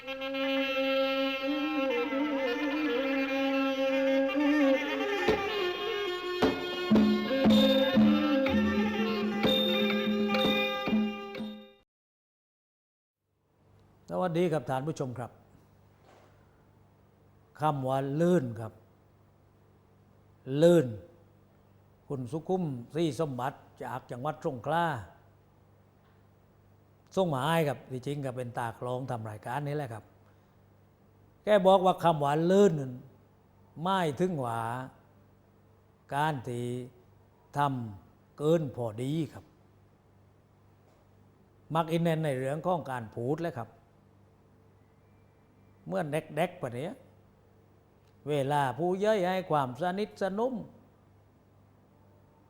สวัสดีครับท่านผู้ชมครับคำว่าลื่นครับ ลื่น คุณสุขุมศรีสมบัติจากจังหวัดสงขลา ส่งหมาให้ครับที่จริงก็เป็นตากลองทำรายการนี้แหละครับ แกบอกว่าคำว่าลื่นไม่ถึงหวาการที่ทำเกินพอดีครับ มักอินเนนในเรื่องของการพูดแล้วครับ เมื่อเด็กๆปะเนี้ยเวลาผู้ย่อยให้ความสนิทสนุม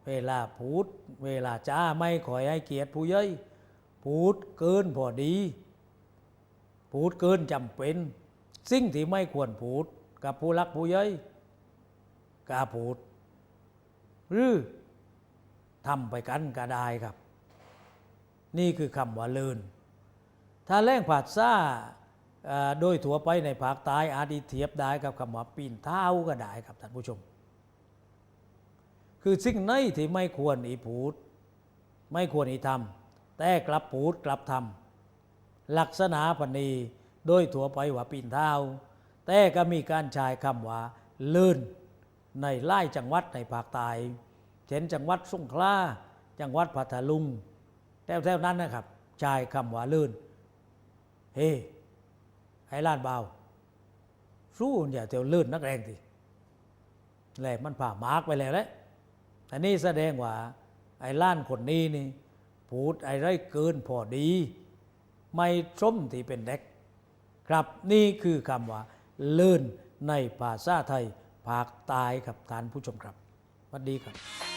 เวลาพูด เวลาจ้าไม่ขอยให้เกียรติผู้ย่อย พูดเกินพอดี พูดเกินจำเป็น สิ่งที่ไม่ควรพูดกับผู้รักผู้ย่อยกาพูด หรือทำไปกันก็ได้ครับ นี่คือคำว่าเลินถ้าแรงผาดซ่าโดยถั่วไปในภาคใต้อาจจะเทียบได้กับคำว่าปีนเท้าก็ได้ครับท่านผู้ชม คือสิ่งไหนที่ไม่ควรอีพูด ไม่ควรอีทำ แต่กลับพูดกลับทำลักษณะปณีโดยถั่วไปว่าปีนเท้า แต่ก็มีการใช้คำว่าเลื่น ในไล่จังหวัดในภาคใต้เช่นจังหวัดสงขลาจังหวัดพัทลุงแถวๆนั้นนะครับใช้คำว่าลื่น เฮ้ไอ้ล้านเบาสู้อย่าเตียวลื่นนักแรงทีแหละมันผ่ามาร์กไปแล้วแหละอันนี้แสดงว่าไอ้ล้านคนนี้นี่ พูดไอ้ไรเกินพอดี ไม่สมที่เป็นเด็ก ครับนี่คือคำว่าเลื่นในภาษาไทยภาคตายครับท่านผู้ชมครับสวัสดีครับ